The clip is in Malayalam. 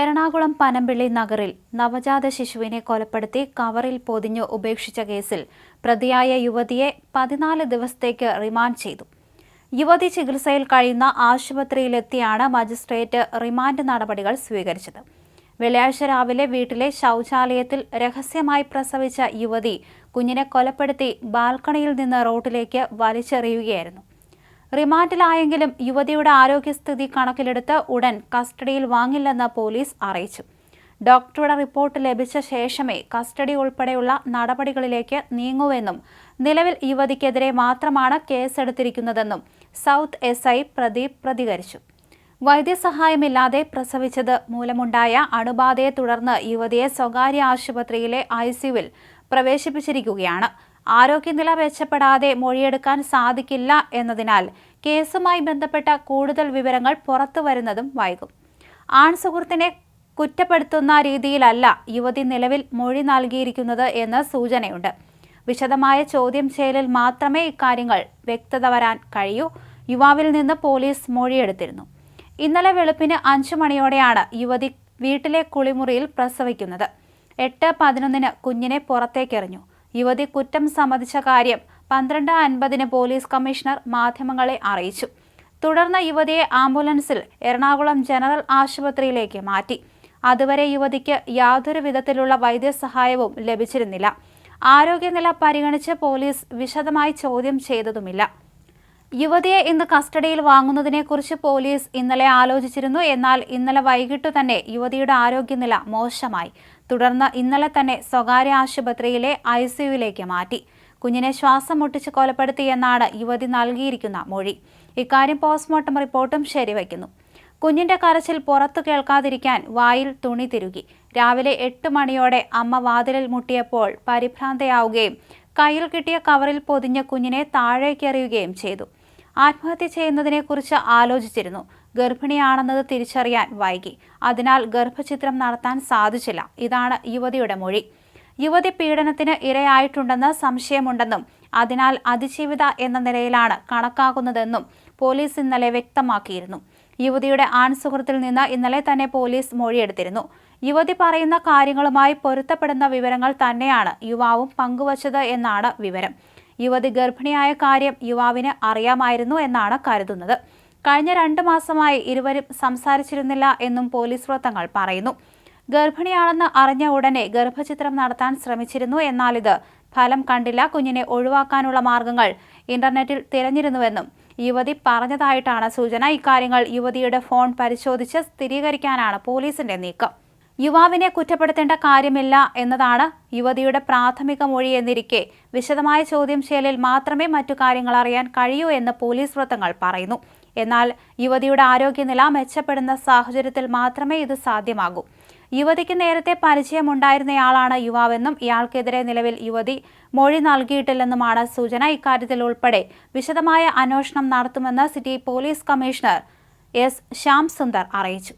എറണാകുളം പനമ്പിള്ളി നഗറിൽ നവജാത ശിശുവിനെ കൊലപ്പെടുത്തി കവറിൽ പൊതിഞ്ഞു ഉപേക്ഷിച്ച കേസിൽ പ്രതിയായ യുവതിയെ പതിനാല് ദിവസത്തേക്ക് റിമാൻഡ് ചെയ്തു. യുവതി ചികിത്സയിൽ കഴിയുന്ന ആശുപത്രിയിലെത്തിയാണ് മജിസ്ട്രേറ്റ് റിമാൻഡ് നടപടികൾ സ്വീകരിച്ചത്. വെള്ളിയാഴ്ച രാവിലെ വീട്ടിലെ ശൗചാലയത്തിൽ രഹസ്യമായി പ്രസവിച്ച യുവതി കുഞ്ഞിനെ കൊലപ്പെടുത്തി ബാൽക്കണിയിൽ നിന്ന് റോഡിലേക്ക് വലിച്ചെറിയുകയായിരുന്നു. റിമാൻഡിലായെങ്കിലും യുവതിയുടെ ആരോഗ്യസ്ഥിതി കണക്കിലെടുത്ത് ഉടൻ കസ്റ്റഡിയിൽ വാങ്ങില്ലെന്ന് പോലീസ് അറിയിച്ചു. ഡോക്ടറുടെ റിപ്പോർട്ട് ലഭിച്ച ശേഷമേ കസ്റ്റഡി ഉൾപ്പെടെയുള്ള നടപടികളിലേക്ക് നീങ്ങുവെന്നും നിലവിൽ യുവതിക്കെതിരെ മാത്രമാണ് കേസെടുത്തിരിക്കുന്നതെന്നും സൗത്ത് എസ് ഐ പ്രദീപ് പ്രതികരിച്ചു. വൈദ്യസഹായമില്ലാതെ പ്രസവിച്ചത് മൂലമുണ്ടായ അണുബാധയെ തുടർന്ന് യുവതിയെ സ്വകാര്യ ആശുപത്രിയിലെ ഐസിയുവിൽ പ്രവേശിപ്പിച്ചിരിക്കുകയാണ്. ആരോഗ്യനില മെച്ചപ്പെടാതെ മൊഴിയെടുക്കാൻ സാധിക്കില്ല എന്നതിനാൽ കേസുമായി ബന്ധപ്പെട്ട കൂടുതൽ വിവരങ്ങൾ പുറത്തു വരുന്നതും വൈകും. ആൺസുഹൃത്തിനെ കുറ്റപ്പെടുത്തുന്ന രീതിയിലല്ല യുവതി നിലവിൽ മൊഴി നൽകിയിരിക്കുന്നത് എന്ന് സൂചനയുണ്ട്. വിശദമായ ചോദ്യം ചെയ്യലിൽ മാത്രമേ ഇക്കാര്യങ്ങൾ വ്യക്തത വരാൻ കഴിയൂ. യുവാവിൽ നിന്ന് പോലീസ് മൊഴിയെടുത്തിരുന്നു. ഇന്നലെ വെളുപ്പിന് അഞ്ചു മണിയോടെയാണ് യുവതി വീട്ടിലെ കുളിമുറിയിൽ പ്രസവിക്കുന്നത്. എട്ട് പതിനൊന്നിന് കുഞ്ഞിനെ പുറത്തേക്കെറിഞ്ഞു. യുവതി കുറ്റം സമ്മതിച്ച കാര്യം പന്ത്രണ്ട് അൻപതിന് പോലീസ് കമ്മീഷണർ മാധ്യമങ്ങളെ അറിയിച്ചു. തുടർന്ന് യുവതിയെ ആംബുലൻസിൽ എറണാകുളം ജനറൽ ആശുപത്രിയിലേക്ക് മാറ്റി. അതുവരെ യുവതിക്ക് യാതൊരു വിധത്തിലുള്ള വൈദ്യസഹായവും ലഭിച്ചിരുന്നില്ല. ആരോഗ്യനില പരിഗണിച്ച് പോലീസ് വിശദമായി ചോദ്യം ചെയ്തതുമില്ല. യുവതിയെ ഇന്ന് കസ്റ്റഡിയിൽ വാങ്ങുന്നതിനെക്കുറിച്ച് പോലീസ് ഇന്നലെ ആലോചിച്ചിരുന്നു. എന്നാൽ ഇന്നലെ വൈകിട്ട് തന്നെ യുവതിയുടെ ആരോഗ്യനില മോശമായി. തുടർന്ന് ഇന്നലെ തന്നെ സ്വകാര്യ ആശുപത്രിയിലെ ഐ സിയുവിലേക്ക് മാറ്റി. കുഞ്ഞിനെ ശ്വാസം മുട്ടിച്ച് കൊലപ്പെടുത്തിയെന്നാണ് യുവതി നൽകിയിരിക്കുന്ന മൊഴി. ഇക്കാര്യം പോസ്റ്റ്മോർട്ടം റിപ്പോർട്ടും ശരിവയ്ക്കുന്നു. കുഞ്ഞിന്റെ കരച്ചിൽ പുറത്തു കേൾക്കാതിരിക്കാൻ വായിൽ തുണി തിരുകി. രാവിലെ എട്ട് മണിയോടെ അമ്മ വാതിലിൽ മുട്ടിയപ്പോൾ പരിഭ്രാന്തയാവുകയും കയ്യിൽ കിട്ടിയ കവറിൽ പൊതിഞ്ഞ കുഞ്ഞിനെ താഴേക്കെറിയുകയും ചെയ്തു. ആത്മഹത്യ ചെയ്യുന്നതിനെക്കുറിച്ച് ആലോചിച്ചിരുന്നു. ഗർഭിണിയാണെന്നത് തിരിച്ചറിയാൻ വൈകി. അതിനാൽ ഗർഭചിത്രം നടത്താൻ സാധിച്ചില്ല. ഇതാണ് യുവതിയുടെ മൊഴി. യുവതി പീഡനത്തിന് ഇരയായിട്ടുണ്ടെന്ന് സംശയമുണ്ടെന്നും അതിനാൽ അതിജീവിത എന്ന നിലയിലാണ് കണക്കാക്കുന്നതെന്നും പോലീസ് ഇന്നലെ വ്യക്തമാക്കിയിരുന്നു. യുവതിയുടെ ആൺസുഹൃത്തിൽ നിന്ന് ഇന്നലെ തന്നെ പോലീസ് മൊഴിയെടുത്തിരുന്നു. യുവതി പറയുന്ന കാര്യങ്ങളുമായി പൊരുത്തപ്പെടുന്ന വിവരങ്ങൾ തന്നെയാണ് യുവാവും പങ്കുവച്ചത് എന്നാണ് വിവരം. യുവതി ഗർഭിണിയായ കാര്യം യുവാവിന് അറിയാമായിരുന്നു എന്നാണ് കരുതുന്നത്. കഴിഞ്ഞ രണ്ട് മാസമായി ഇരുവരും സംസാരിച്ചിരുന്നില്ല എന്നും പോലീസ് വൃത്തങ്ങൾ പറയുന്നു. ഗർഭിണിയാണെന്ന് അറിഞ്ഞ ഉടനെ ഗർഭചിത്രം നടത്താൻ ശ്രമിച്ചിരുന്നു എന്നാൽ ഇത് ഫലം കണ്ടില്ല. കുഞ്ഞിനെ ഒഴിവാക്കാനുള്ള മാർഗങ്ങൾ ഇന്റർനെറ്റിൽ തിരഞ്ഞിരുന്നുവെന്നും യുവതി പറഞ്ഞതായിട്ടാണ് സൂചന. ഇക്കാര്യങ്ങൾ യുവതിയുടെ ഫോൺ പരിശോധിച്ച് സ്ഥിരീകരിക്കാനാണ് പോലീസിന്റെ നീക്കം. യുവാവിനെ കുറ്റപ്പെടുത്തേണ്ട കാര്യമില്ല എന്നതാണ് യുവതിയുടെ പ്രാഥമിക മൊഴി എന്നിരിക്കെ. വിശദമായ ചോദ്യം ചെയ്യലിൽ മാത്രമേ മറ്റു കാര്യങ്ങൾ അറിയാൻ കഴിയൂ എന്ന് പോലീസ് വൃത്തങ്ങൾ പറയുന്നു. എന്നാൽ യുവതിയുടെ ആരോഗ്യനില മെച്ചപ്പെടുന്ന സാഹചര്യത്തിൽ മാത്രമേ ഇത് സാധ്യമാകൂ. യുവതിക്ക് നേരത്തെ പരിചയമുണ്ടായിരുന്നയാളാണ് യുവാവെന്നും ഇയാൾക്കെതിരെ നിലവിൽ യുവതി മൊഴി നൽകിയിട്ടില്ലെന്നുമാണ് സൂചന. ഇക്കാര്യത്തിൽ ഉൾപ്പെടെ വിശദമായ അന്വേഷണം നടത്തുമെന്ന് city police commissioner S Shyam Sundar അറിയിച്ചു.